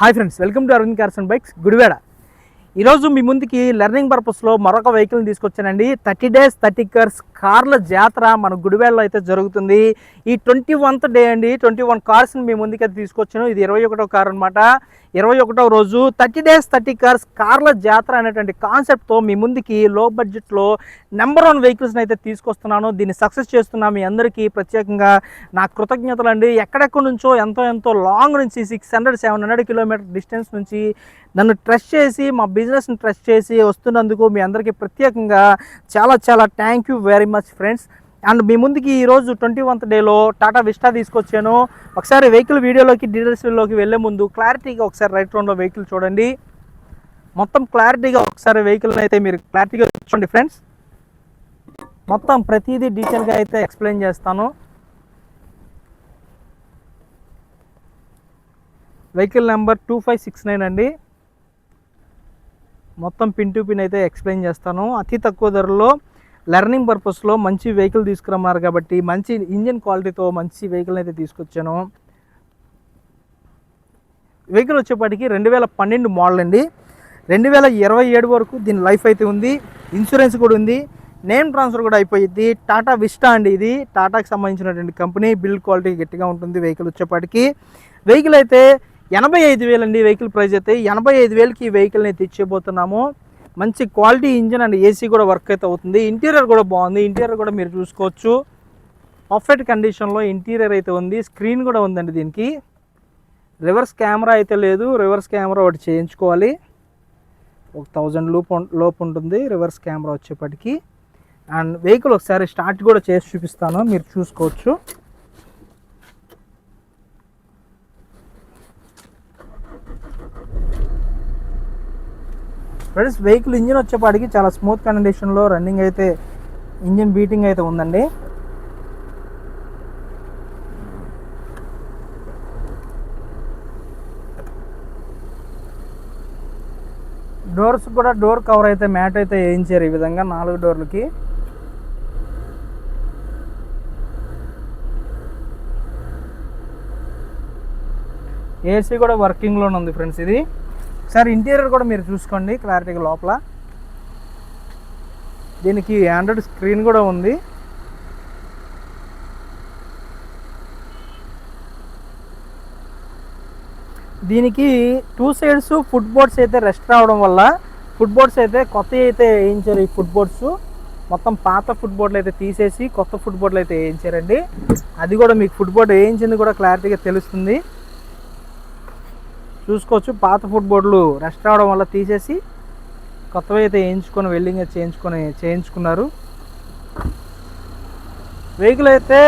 Hi friends welcome to Arvind cars bikes Gudivada ఈరోజు మీ ముందుకి learning పర్పస్లో మరొక వెహికల్ని తీసుకొచ్చానండి. థర్టీ డేస్ థర్టీ కర్స్ కార్ల జాతర మన గుడివాడలో అయితే జరుగుతుంది. ఈ ట్వంటీ వన్త్ డే అండి. ట్వంటీ వన్ కార్స్ని మీ ముందుకి అయితే తీసుకొచ్చాను. ఇది ఇరవై ఒకటో కార్ అనమాట ఇరవై ఒకటో రోజు థర్టీ డేస్ థర్టీ కార్స్ కార్ల జాతర అనేటువంటి కాన్సెప్ట్తో మీ ముందుకి లో బడ్జెట్లో నెంబర్ వన్ వెహికల్స్ని అయితే తీసుకొస్తున్నాను. దీన్ని సక్సెస్ చేస్తున్నా మీ అందరికీ ప్రత్యేకంగా నా కృతజ్ఞతలు అండి. ఎక్కడెక్కడి నుంచో ఎంతో ఎంతో లాంగ్ నుంచి six hundred seven hundred kilometer distance నుంచి నన్ను ట్రస్ట్ చేసి మా బిజినెస్ని ట్రస్ట్ చేసి వస్తున్నందుకు మీ అందరికీ ప్రత్యేకంగా చాలా చాలా thank you very much friends. And మీ ముందుకి ఈరోజు ట్వంటీ వన్త్ డేలో టాటా విస్టా తీసుకొచ్చాను. ఒకసారి వెహికల్ వీడియోలోకి డీటెయిల్స్లోకి వెళ్ళే ముందు క్లారిటీగా ఒకసారి రైట్ రౌండ్లో వెహికల్ చూడండి. మొత్తం క్లారిటీగా ఒకసారి వెహికల్ని అయితే మీరు క్లారిటీగా చూడండి ఫ్రెండ్స్. మొత్తం ప్రతిదీ డీటెయిల్గా అయితే ఎక్స్ప్లెయిన్ చేస్తాను. Vehicle number two five six nine అండి. మొత్తం పిన్ టు పిన్ అయితే ఎక్స్ప్లెయిన్ చేస్తాను. అతి తక్కువ ధరలో లెర్నింగ్ పర్పస్లో మంచి వెహికల్ తీసుకురమ్మారు కాబట్టి మంచి ఇంజిన్ క్వాలిటీతో మంచి వెహికల్ అయితే తీసుకొచ్చాను. వెహికల్ వచ్చేపాటికి రెండు వేల పన్నెండు మోడల్ అండి. రెండు వేల ఇరవై ఏడు వరకు దీని లైఫ్ అయితే ఉంది. ఇన్సూరెన్స్ కూడా ఉంది. నేమ్ ట్రాన్స్ఫర్ కూడా అయిపోయింది టాటా విస్టా అండి ఇది. టాటాకి సంబంధించినటువంటి కంపెనీ. బిల్డ్ క్వాలిటీ గట్టిగా ఉంటుంది వెహికల్ వచ్చేపాటికి వెహికల్ అయితే ఎనభై ఐదు వేలు అండి. వెహికల్ ప్రైస్ అయితే ఎనభై ఐదు వేలకి ఈ వెహికల్ని అయితే మంచి క్వాలిటీ ఇంజిన్ అండ్ ఏసీ కూడా వర్క్ అయితే అవుతుంది. ఇంటీరియర్ కూడా బాగుంది. ఇంటీరియర్ కూడా మీరు చూసుకోవచ్చు. పర్ఫెక్ట్ కండిషన్లో ఇంటీరియర్ అయితే ఉంది. స్క్రీన్ కూడా ఉందండి దీనికి. రివర్స్ కెమెరా అయితే లేదు. రివర్స్ కెమెరా ఒకటి చేయించుకోవాలి. ఒక థౌజండ్ లోపు లోపు ఉంటుంది రివర్స్ కెమెరా వచ్చేప్పటికి. అండ్ వెహికల్ ఒకసారి స్టార్ట్ కూడా చేసి చూపిస్తాను. మీరు చూసుకోవచ్చు. ఫ్రెండ్స్ వెహికల్ ఇంజిన్ వచ్చేపాటికి చాలా స్మూత్ కండిషన్లో రన్నింగ్ అయితే ఇంజిన్ బీటింగ్ అయితే ఉందండి. డోర్స్ కూడా డోర్ కవర్ అయితే మ్యాట్ అయితే వేయించారు ఈ విధంగా నాలుగు డోర్లకి ఏసీ కూడా వర్కింగ్లోనే ఉంది ఫ్రెండ్స్ ఇది. సార్ ఇంటీరియర్ కూడా మీరు చూసుకోండి క్లారిటీగా లోపల. దీనికి ఆండ్రాయిడ్ స్క్రీన్ కూడా ఉంది. దీనికి టూ సైడ్స్ ఫుట్ బోర్డ్స్ అయితే రెస్ట్ రావడం వల్ల ఫుట్ బోర్డ్స్ అయితే కొత్త అయితే వేయించారు ఈ ఫుట్ బోర్డ్స్ మొత్తం పాత ఫుట్ బోర్డులు అయితే తీసేసి కొత్త ఫుట్ బోర్డులు అయితే వేయించారండి. అది కూడా మీకు ఫుట్ బోర్డు వేయించింది కూడా క్లారిటీగా తెలుస్తుంది. చూసుకోవచ్చు. పాత ఫుడ్ బోర్డులు రెస్ట్ రావడం వల్ల తీసేసి కొత్తవి అయితే వేయించుకొని వెల్డింగ్ అయితే చేయించుకొని చేయించుకున్నారు. వెహికల్ అయితే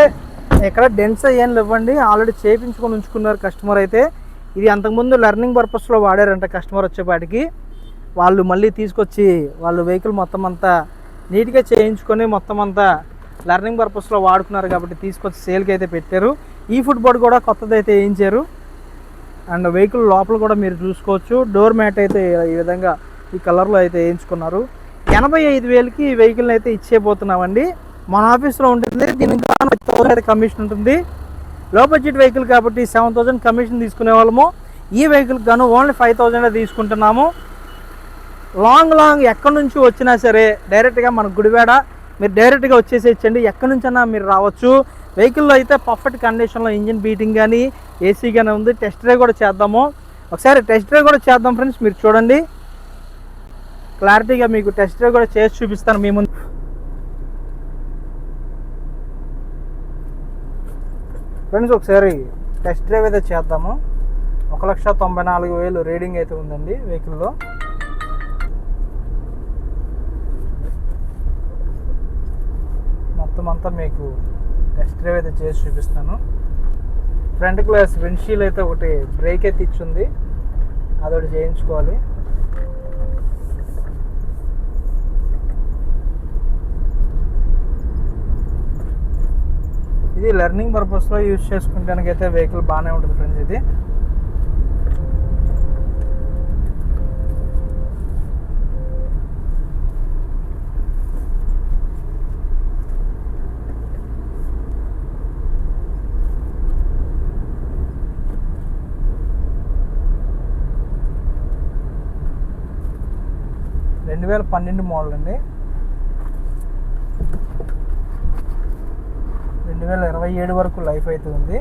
ఎక్కడ డెన్స్ ఏం ఇవ్వండి ఆల్రెడీ చేయించుకొని ఉంచుకున్నారు కస్టమర్ అయితే. ఇది అంతకుముందు లెర్నింగ్ పర్పస్లో వాడారంట కస్టమర్ వచ్చేపాటికి. వాళ్ళు మళ్ళీ తీసుకొచ్చి వాళ్ళు వెహికల్ మొత్తం అంతా నీట్గా చేయించుకొని మొత్తం అంతా లెర్నింగ్ పర్పస్లో వాడుకున్నారు కాబట్టి తీసుకొచ్చి సేల్కి అయితే పెట్టారు. ఈ ఫుట్బోర్డ్ కూడా కొత్తది అయితే వేయించారు. అండ్ వెహికల్ లోపల కూడా మీరు చూసుకోవచ్చు. డోర్ మ్యాట్ అయితే ఈ విధంగా ఈ కలర్లో అయితే వేయించుకున్నారు. ఎనభై ఐదు వేలకి ఈ వెహికల్ని అయితే ఇచ్చేపోతున్నామండి మన ఆఫీస్లో ఉంటుంది. దీనికి థౌసండ్ కమిషన్ ఉంటుంది. లో బడ్జెట్ వెహికల్ కాబట్టి సెవెన్ థౌసండ్ కమిషన్ తీసుకునే వాళ్ళము. ఈ వెహికల్ గాను ఓన్లీ ఫైవ్ థౌజండ్ తీసుకుంటున్నాము. లాంగ్ లాంగ్ ఎక్కడి నుంచి వచ్చినా సరే డైరెక్ట్గా మన గుడివాడ మీరు డైరెక్ట్గా వచ్చేసి ఇచ్చండి ఎక్కడి నుంచైనా మీరు రావచ్చు. వెహికల్లో అయితే పర్ఫెక్ట్ కండిషన్లో ఇంజిన్ బీటింగ్ కానీ ఏసీ కానీ ఉంది. టెస్ట్ డ్రైవ్ కూడా చేద్దాము. ఒకసారి టెస్ట్ డ్రైవ్ కూడా చేద్దాం ఫ్రెండ్స్ మీరు చూడండి. క్లారిటీగా మీకు టెస్ట్ డ్రైవ్ కూడా చేసి చూపిస్తాను మీ ముందు. ఫ్రెండ్స్ ఒకసారి టెస్ట్ డ్రైవ్ అయితే చేద్దాము. ఒక లక్ష తొంభై నాలుగు వేలు రీడింగ్ అయితే ఉందండి వెహికల్లో మొత్తం అంతా మీకు టెస్ట్ డ్రైవ్ అయితే చేసి చూపిస్తాను. ఫ్రంట్ గ్లాస్ విండ్షీల్ అయితే ఒకటి బ్రేక్ అయితే ఇచ్చింది. అదొకటి చేయించుకోవాలి. ఇది లెర్నింగ్ పర్పస్లో యూజ్ చేసుకుంటానికైతే వెహికల్ బాగానే ఉంటుంది ఫ్రెండ్స్ ఇది. రెండు వేల పన్నెండు మోడల్ అండి. రెండు వేల ఇరవై ఏడు వరకు లైఫ్ అయితే ఉంది.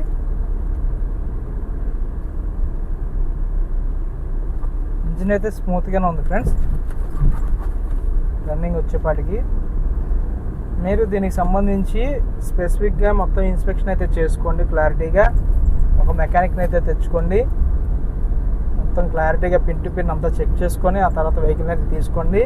ఇంజిన్ అయితే స్మూత్గానే ఉంది ఫ్రెండ్స్ రన్నింగ్ వచ్చేపాటికి. మీరు దీనికి సంబంధించి స్పెసిఫిక్గా మొత్తం ఇన్స్పెక్షన్ అయితే చేసుకోండి క్లారిటీగా ఒక మెకానిక్ని అయితే తెచ్చుకోండి. క్లారిటీగా పిన్ టు పిన్ అంతా చెక్ చేసుకొని ఆ తర్వాత వెహికల్ అనేది తీసుకోండి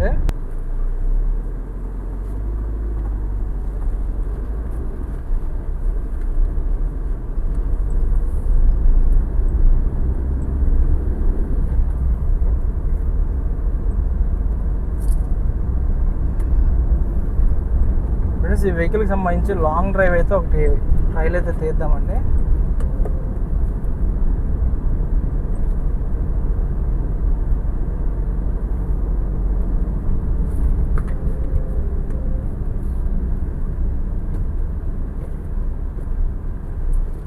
ఏ? ఫ్రెండ్స్ ఈ వెహికల్కి సంబంధించి లాంగ్ డ్రైవ్ అయితే ఒకటి ట్రైల్ అయితే తీద్దామండి.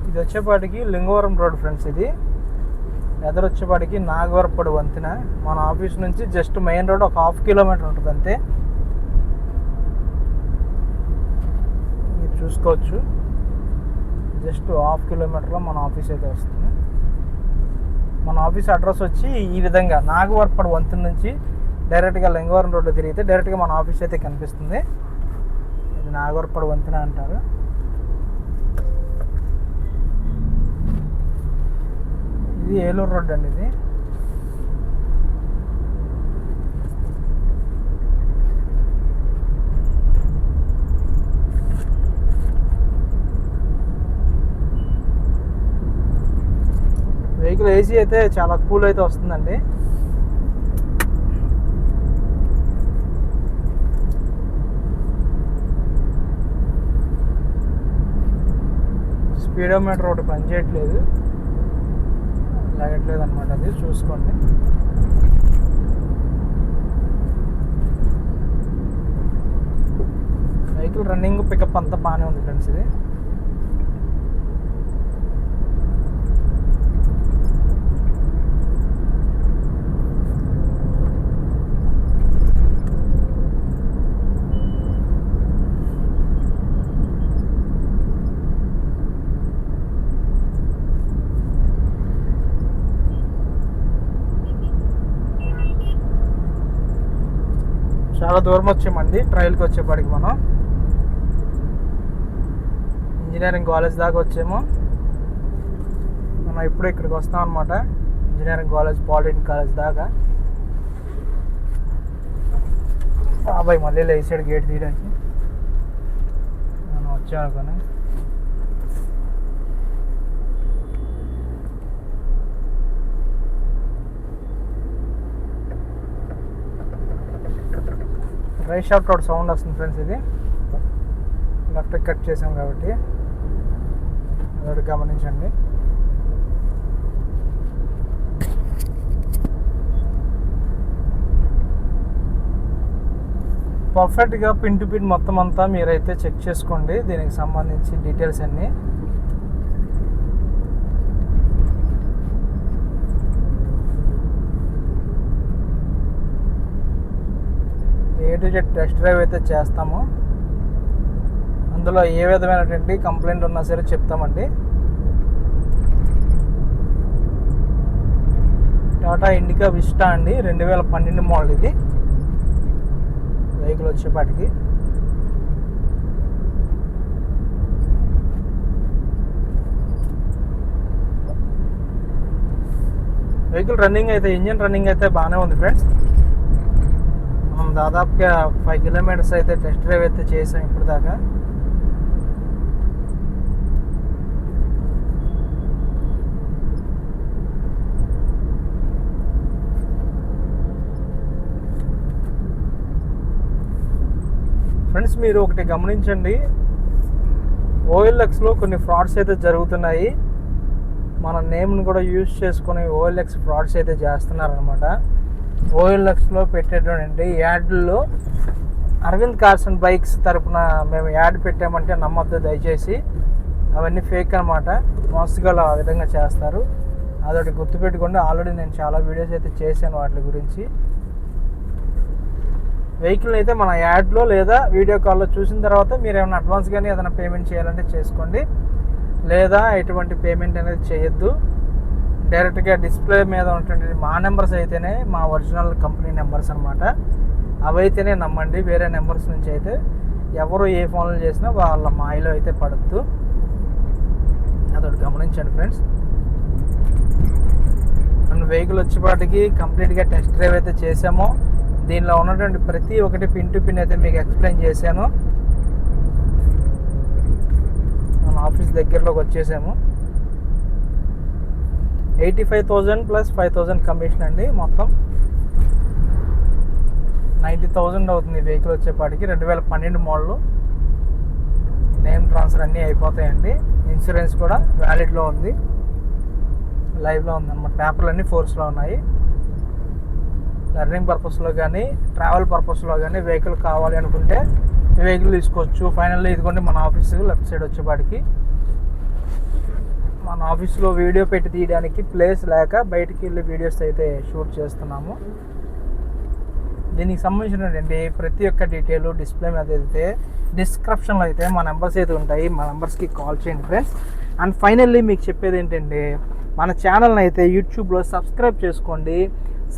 ఇది వచ్చేపాటికి లింగవరం రోడ్ ఫ్రెండ్స్ ఇది. ఎదరొచ్చేపాటికి నాగవరపడి నాగవరపడు వంతెన. మన ఆఫీస్ నుంచి జస్ట్ మెయిన్ రోడ్ ఒక హాఫ్ కిలోమీటర్ ఉంటుంది అంతే మీరు చూసుకోవచ్చు. జస్ట్ హాఫ్ కిలోమీటర్లో మన ఆఫీస్ అయితే వస్తుంది. మన ఆఫీస్ అడ్రస్ వచ్చి ఈ విధంగా నాగవరపడు వంతెన నుంచి డైరెక్ట్గా లింగవరం రోడ్డు తిరిగితే డైరెక్ట్గా మన ఆఫీస్ అయితే కనిపిస్తుంది. ఇది నాగవరపడు వంతెన అంటారు. ఇది ఏలూరు రోడ్ అండి ఇది. వెహికల్ ఏసీ అయితే చాలా కూల్ అయితే వస్తుందండి. స్పీడోమీటర్ ఒకటి పనిచేయట్లేదు. లాగట్లేదు అనమాట అది చూసుకోండి. వెహికల్ రన్నింగ్ పికప్ అంతా బాగానే ఉంది ఫ్రెండ్స్ ఇది. చాలా దూరం వచ్చామండి ట్రయల్కి వచ్చేపాటికి మనం. ఇంజనీరింగ్ కాలేజ్ దాకా వచ్చాము. మనం ఇప్పుడు ఇక్కడికి వస్తాం అనమాట ఇంజనీరింగ్ కాలేజ్ పాలిటెక్నిక్ కాలేజ్ దాకా. బాబాయ్ మళ్ళీ లేచాడు గేట్ తీయడానికి. మనం వచ్చాం అనుకోని రైట్ షాఫ్ట్ రోడ్ సౌండ్ వస్తుంది ఫ్రెండ్స్ ఇది. లెఫ్ట్ కట్ చేసాం కాబట్టి. అదొకటి గమనించండి. పర్ఫెక్ట్గా పిన్ టు పిన్ మొత్తం అంతా మీరైతే చెక్ చేసుకోండి. దీనికి సంబంధించి డీటెయిల్స్ అన్నీ. ఏ టెస్ట్ డ్రైవ్ అయితే చేస్తాము. అందులో ఏ విధమైనటువంటి కంప్లైంట్ ఉన్నా సరే చెప్తామండి. టాటా ఇండికా విస్టా అండి రెండు వేల పన్నెండు మోడల్ ఇది. వెహికల్ వచ్చేపాటికి. వెహికల్ రన్నింగ్ అయితే ఇంజిన్ రన్నింగ్ అయితే బాగానే ఉంది ఫ్రెండ్స్. మనం దాదాపుగా ఫైవ్ కిలోమీటర్స్ అయితే టెస్ట్ డ్రైవ్ అయితే చేసాం ఇప్పుడు దాకా ఫ్రెండ్స్ మీరు ఒకటి గమనించండి. ఓఎల్ఎక్స్లో కొన్ని ఫ్రాడ్స్ అయితే జరుగుతున్నాయి. మన నేమ్ని కూడా యూజ్ చేసుకొని ఓఎల్ఎక్స్ ఫ్రాడ్స్ అయితే చేస్తున్నారనమాట ఓఎల్ఎక్స్లో పెట్టేటువంటి యాడ్లో అరవింద్ కార్సన్ బైక్స్ తరపున మేము యాడ్ పెట్టామంటే నమ్మద్దు దయచేసి. అవన్నీ ఫేక్ అనమాట మస్తుగా ఆ విధంగా చేస్తారు. అదొకటి గుర్తుపెట్టుకోండి. ఆల్రెడీ నేను చాలా వీడియోస్ అయితే చేశాను వాటి గురించి. వెహికల్ అయితే మన యాడ్లో లేదా వీడియో కాల్లో చూసిన తర్వాత మీరు ఏమైనా అడ్వాన్స్ కానీ ఏదైనా పేమెంట్ చేయాలంటే చేసుకోండి. లేదా ఎటువంటి పేమెంట్ అనేది చేయొద్దు. డైరెక్ట్గా డిస్ప్లే మీద ఉన్నటువంటి మా నెంబర్స్ అయితేనే మా ఒరిజినల్ కంపెనీ నెంబర్స్ అనమాట అవైతేనే నమ్మండి. వేరే నెంబర్స్ నుంచి అయితే ఎవరు ఏ ఫోన్లు చేసినా వాళ్ళ మాయలో అయితే పడద్దు. అదొకటి గమనించండి ఫ్రెండ్స్. అండ్ వెహికల్ వచ్చేపాటికి కంప్లీట్గా టెస్ట్ డ్రైవ్ అయితే చేసామో దీనిలో ఉన్నటువంటి ప్రతి ఒక్కటి పిన్ టు పిన్ అయితే మీకు ఎక్స్ప్లెయిన్ చేశాను. మన ఆఫీస్ దగ్గరలోకి వచ్చేసాము. Eighty five thousand plus five thousand commission అండి మొత్తం. నైంటీ థౌజండ్ అవుతుంది వెహికల్ వచ్చేపాటికి. రెండు వేల పన్నెండు మోడల్. నేమ్ ట్రాన్స్ఫర్ అన్నీ అయిపోతాయండి. ఇన్సూరెన్స్ కూడా వ్యాలిడ్లో ఉంది. లైవ్లో ఉంది అనమాట పేపర్లు అన్నీ ఫోర్స్లో ఉన్నాయి. లెర్నింగ్ పర్పస్లో కానీ ట్రావెల్ పర్పస్లో కానీ వెహికల్ కావాలి అనుకుంటే వెహికల్ తీసుకోవచ్చు. ఫైనల్లీ ఇదిగోండి మన ఆఫీస్ లెఫ్ట్ సైడ్ వచ్చేపాటికి. మన ఆఫీస్లో వీడియో పెట్టి తీయడానికి ప్లేస్ లేక బయటికి వెళ్ళి వీడియోస్ అయితే షూట్ చేస్తున్నాము. దీనికి సంబంధించినటువంటి ప్రతి ఒక్క డీటెయిల్ డిస్ప్లే మీద అయితే డిస్క్రిప్షన్లో అయితే మా నెంబర్స్ అయితే ఉంటాయి. మా నెంబర్స్కి కాల్ చేయండి ఫ్రెండ్స్ అండ్ ఫైనల్లీ మీకు చెప్పేది ఏంటంటే మన ఛానల్ని అయితే యూట్యూబ్లో సబ్స్క్రైబ్ చేసుకోండి.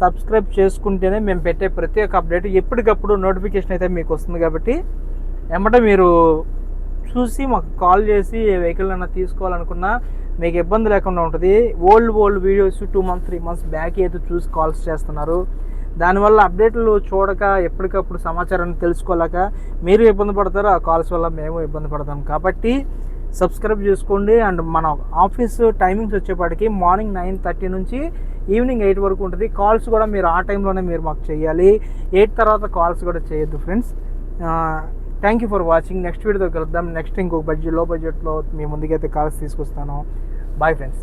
సబ్స్క్రైబ్ చేసుకుంటేనే మేము పెట్టే ప్రతి ఒక్క అప్డేట్ ఎప్పటికప్పుడు నోటిఫికేషన్ అయితే మీకు వస్తుంది కాబట్టి వెంబటే మీరు చూసి మాకు కాల్ చేసి ఏ వెహికల్ అయినా తీసుకోవాలనుకున్నా మీకు ఇబ్బంది లేకుండా ఉంటుంది. Old old videos two months three months back అయితే చూసి కాల్స్ చేస్తున్నారు. దానివల్ల అప్డేట్లు చూడక ఎప్పటికప్పుడు సమాచారాన్ని తెలుసుకోలేక మీరు ఇబ్బంది పడతారు ఆ కాల్స్ వల్ల మేము ఇబ్బంది పడతాం. కాబట్టి సబ్స్క్రైబ్ చేసుకోండి. అండ్ మన ఆఫీస్ టైమింగ్స్ వచ్చేపాటికి మార్నింగ్ నైన్ థర్టీ నుంచి ఈవినింగ్ ఎయిట్ వరకు ఉంటుంది. కాల్స్ కూడా మీరు ఆ టైంలోనే మీరు మాకు చేయాలి. ఎయిట్ తర్వాత కాల్స్ కూడా చేయొద్దు friends. Thank you for watching. Next వీడియోతో కలుద్దాం. నెక్స్ట్ ఇంకొక బడ్జెట్లో బడ్జెట్లో మీ ముందుకైతే కాల్స్ తీసుకొస్తాను. Bye friends